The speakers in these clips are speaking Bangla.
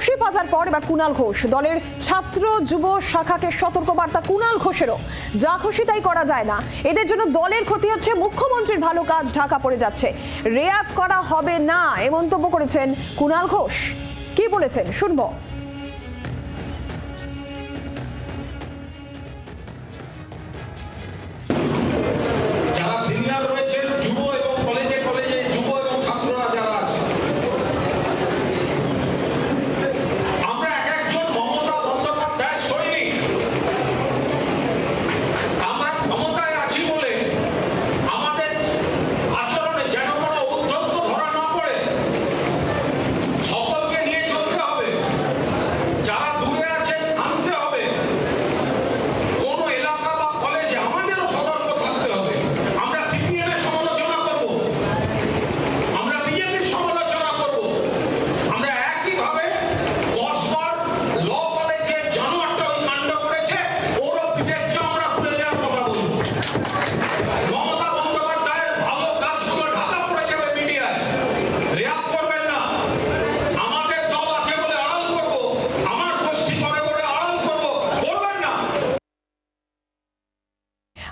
শশী পাজার পর এবার কুণাল ঘোষ। দলের ছাত্র যুব শাখাকে সতর্কবার্তা কুণাল ঘোষেরও। যা খুশি তাই করা যায় না। এদের জন্য দলের ক্ষতি হচ্ছে মুখ্যমন্ত্রীর ভালো কাজ ঢাকা পড়ে যাচ্ছে। রেয়াত করা হবে না, এ মন্তব্য করেছেন কুণাল ঘোষ। কি বলেছেন? শুনব।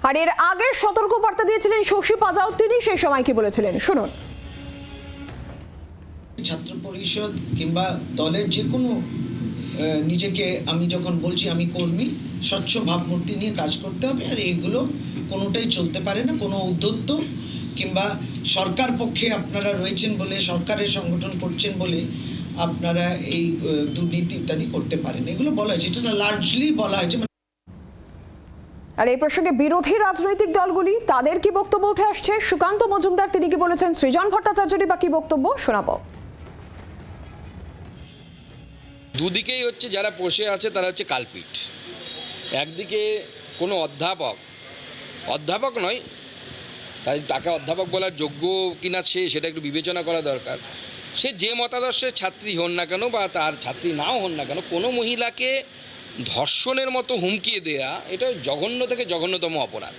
আর এর আগের সতর্কবার্তা দিয়েছিলেন শশী পাজাও, তিনি সেই সময় কি বলেছিলেন? শুনুন। ছাত্র পরিষদ কিংবা দলের যে কোনো নিজেকে আমি যখন বলছি আমি কর্মী, স্বচ্ছ ভাবমূর্তি নিয়ে কাজ করতে হবে, আর এইগুলো কোনোটাই চলতে পারে না। কোনো উদ্যত্ত কিংবা সরকার পক্ষে আপনারা রয়েছেন বলে, সরকারের সংগঠন করছেন বলে আপনারা এই দুর্নীতি ইত্যাদি করতে পারেন। এগুলো বলা হয়েছে। এটা লার্জলি বলা হয়েছে। আর এই প্রসঙ্গে বিরোধী রাজনৈতিক দলগুলি, তাদের কি বক্তব্য উঠে আসছে? সুকান্ত মজুমদার, তিনি কি বলেছেন? সৃজন ভট্টাচার্যেরই বা কি বক্তব্য? শোনাবো। দুদিকেই হচ্ছে যারা বসে আছে, তারা হচ্ছে কালপিট। একদিকে কোনো অধ্যাপক অধ্যাপক নয়, তাই তাকে অধ্যাপক বলার যোগ্য কিনা সে, সেটা একটু বিবেচনা করা দরকার। সে যে মতাদর্শের ছাত্রী হন না কেন বা তার ছাত্রী নাও হন না কেন, কোনো মহিলাকে ধর্ষণের মতো হুমকিয়ে দেয়া, এটা জঘন্য থেকে জঘন্যতম অপরাধ।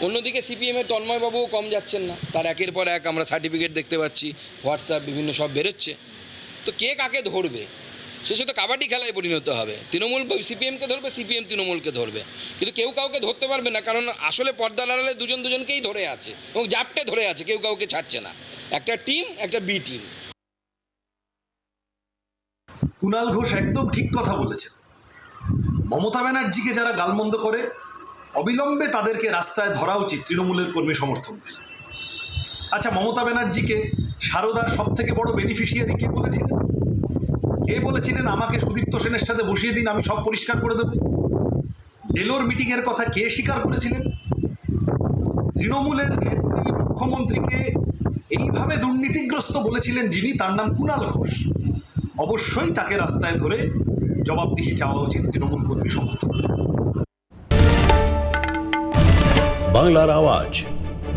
অন্যদিকে সিপিএমের তন্ময়বাবুও কম যাচ্ছেন না। তার একের পর এক আমরা সার্টিফিকেট দেখতে পাচ্ছি, হোয়াটসঅ্যাপ, বিভিন্ন সব বেরোচ্ছে। তো কে কাকে ধরবে? শেষে তো কাবাডি খেলায় পরিণত হবে। তৃণমূল সিপিএমকে ধরবে, সিপিএম তৃণমূলকে ধরবে। কিন্তু কেউ কাউকে ধরতে পারবে না, কারণ আসলে পর্দার আড়ালে দুজন দুজনকেই ধরে আছে। এবং জাপটে ধরে আছে, কেউ কাউকে ছাড়ছে না। একটা টিম, একটা বি টিম। কুণাল ঘোষ একদম ঠিক কথা বলেছেন। মমতা ব্যানার্জিকে যারা গালমন্দ করে, অবিলম্বে তাদেরকে রাস্তায় ধরা উচিত তৃণমূলের কর্মী সমর্থকদের। আচ্ছা মমতা ব্যানার্জিকে সারদার সব থেকে বড় বেনিফিশিয়ারি কে বলেছিলেন? কে বলেছিলেন? আমাকে সুদীপ্ত সেনের সাথে বসিয়ে দিন, আমি সব পরিষ্কার করে দেব। ডেলোর মিটিংয়ের কথা কে স্বীকার করেছিলেন? তৃণমূলের নেত্রী, মুখ্যমন্ত্রীকে এইভাবে দুর্নীতিগ্রস্ত বলেছিলেন যিনি, তার নাম কুণাল ঘোষ। অবশ্যই তাকে রাস্তায় ধরে জবাবদিহি চাওয়া উচিত তৃণমূল কর্মী সমর্থকদের। বাংলার আওয়াজ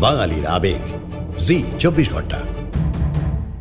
বাঙালির আবেগ। জি চব্বিশ ঘণ্টা।